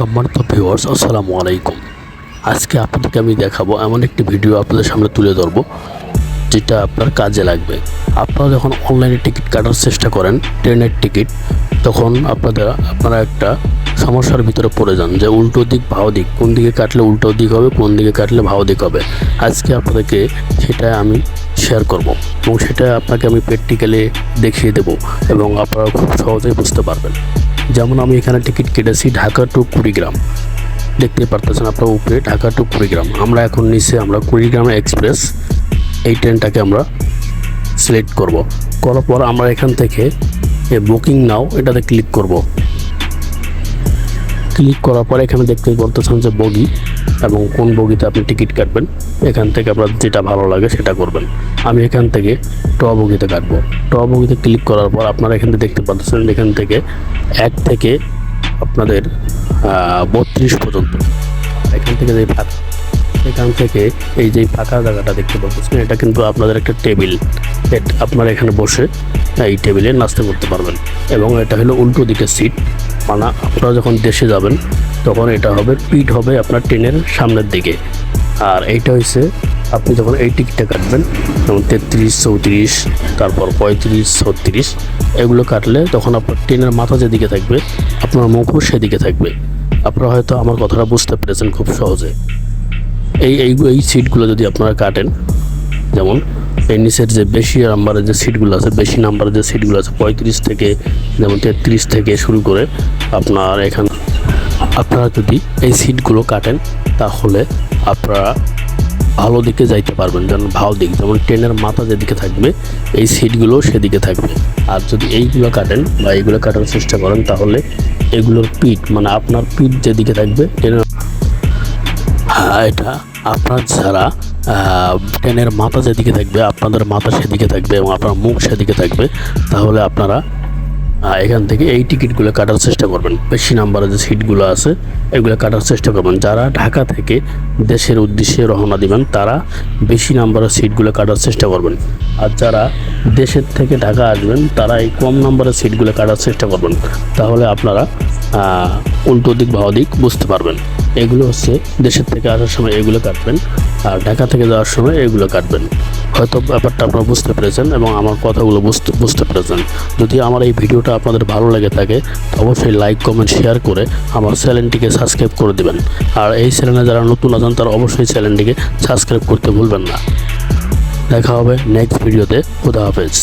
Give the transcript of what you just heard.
সম্মানিত ভিউয়ার্স আসসালামু আলাইকুম। আজকে আপনাদেরকে আমি দেখাবো এমন একটি ভিডিও আপনাদের সামনে তুলে ধরবো, যেটা আপনার কাজে লাগবে। আপনারা যখন অনলাইনে টিকিট কাটার চেষ্টা করেন, ট্রেনের টিকিট তখন আপনাদের, আপনারা একটা সমস্যার ভিতরে পড়ে যান যে উল্টো দিক, ভাও দিক, কোন দিকে কাটলে উল্টো দিক হবে, কোন দিকে কাটলে ভাও দিক হবে। আজকে আপনাদেরকে সেটা আমি শেয়ার করব এবং সেটা আপনাকে আমি প্র্যাকটিক্যালি দেখিয়ে দেবো এবং আপনারা খুব সহজেই বুঝতে পারবেন। যেমন আমি এখানে টিকিট কেটেছি ঢাকা টু কুড়িগ্রাম। দেখতে পারতেছেন আপনার উপরে ঢাকা টু কুড়িগ্রাম। আমরা এখন নিচে, আমরা কুড়িগ্রাম এক্সপ্রেস, এই ট্রেনটাকে আমরা সিলেক্ট করব। করার পর আমরা এখান থেকে বুকিং নাও এটাতে ক্লিক করব। ক্লিক করার পর এখানে দেখতে পারতেছেন যে বগি এবং কোন বগিতে আপনি টিকিট কাটবেন। এখান থেকে আপনার যেটা ভালো লাগে সেটা করবেন। আমি এখান থেকে ট বগিতে কাটবো। ট বগিতে ক্লিক করার পর আপনারা এখান থেকে দেখতে পাচ্ছেন এখান থেকে এক থেকে আপনাদের বত্রিশ পর্যন্ত। এখান থেকে যে ফাঁকা, এখান থেকে এই যে ফাঁকা জায়গাটা দেখতে পাচ্ছেন এটা কিন্তু আপনাদের একটা টেবিল। আপনারা এখানে বসে এই টেবিলে নাস্তা করতে পারবেন। এবং এটা হলো উল্টো দিকে সিট মানে আপনারা যখন দেশে যাবেন, তখন এটা হবে, পিঠ হবে আপনার ট্রেনের সামনের দিকে। আর এইটা হচ্ছে আপনি যখন এই টিকিটটা কাটবেন, যেমন তেত্রিশ, চৌত্রিশ, তারপর পঁয়ত্রিশ, ছত্রিশ, এগুলো কাটলে তখন আপনার ট্রেনের মাথা যেদিকে থাকবে, আপনার মুখও সেদিকে থাকবে। আপনারা হয়তো আমার কথাটা বুঝতে পেরেছেন খুব সহজে। এই এই এই সিটগুলো যদি আপনারা কাটেন, যেমন নিচের যে বেশি নাম্বারের যে সিটগুলো আছে বেশি নাম্বারের যে সিটগুলো আছে পঁয়ত্রিশ থেকে যেমন তেত্রিশ থেকে শুরু করে আপনার এখান আপনারা যদি এই সিটগুলো কাটেন তাহলে আপনারা ভালো দিকে যাইতে পারবেন যেমন ভালো দিক যেমন ট্রেনের মাথা যেদিকে থাকবে এই সিটগুলো সেদিকে থাকবে। আর যদি এইগুলো কাটেন বা এইগুলো কাটার চেষ্টা করেন তাহলে এগুলোর পিঠ মানে আপনার পিঠ যেদিকে থাকবে ট্রেনের হ্যাঁ, এটা আপনার যারা ট্রেনের মাথা যেদিকে থাকবে, আপনাদের মাথা সেদিকে থাকবে এবং আপনার মুখ সেদিকে থাকবে, তাহলে আপনারা এখান থেকে এই টিকিটগুলো কাটার চেষ্টা করবেন। বেশি নাম্বারের যে সিটগুলো আছে, এগুলো কাটার চেষ্টা করবেন। যারা ঢাকা থেকে দেশের উদ্দেশ্যে রওনা দিবেন, তারা বেশি নাম্বারের সিটগুলো কাটার চেষ্টা করবেন। আর যারা দেশের থেকে ঢাকা আসবেন, তারা এই কম নাম্বারের সিটগুলো কাটার চেষ্টা করবেন। তাহলে আপনারা উল্টো দিক ভাও দিক বুঝতে পারবেন। এগুলো হচ্ছে দেশের থেকে আসার সময় এগুলো কাটবেন, আর ঢাকা থেকে যাওয়ার সময় এগুলো কাটবেন। হয়তো ব্যাপারটা আপনারা বুঝতে পেরেছেন এবং আমার কথাগুলো বুঝতে বুঝতে পেরেছেন। যদি আমার এই ভিডিওটা আপনাদের ভালো লেগে থাকে অবশ্যই লাইক, কমেন্ট, শেয়ার করে আমার চ্যানেলটিকে সাবস্ক্রাইব করে দেবেন। আর এই চ্যানেলে যারা নতুন আছেন, তারা অবশ্যই চ্যানেলটিকে সাবস্ক্রাইব করতে ভুলবেন না। দেখা হবে নেক্সট ভিডিওতে। খুদা হাফেজ।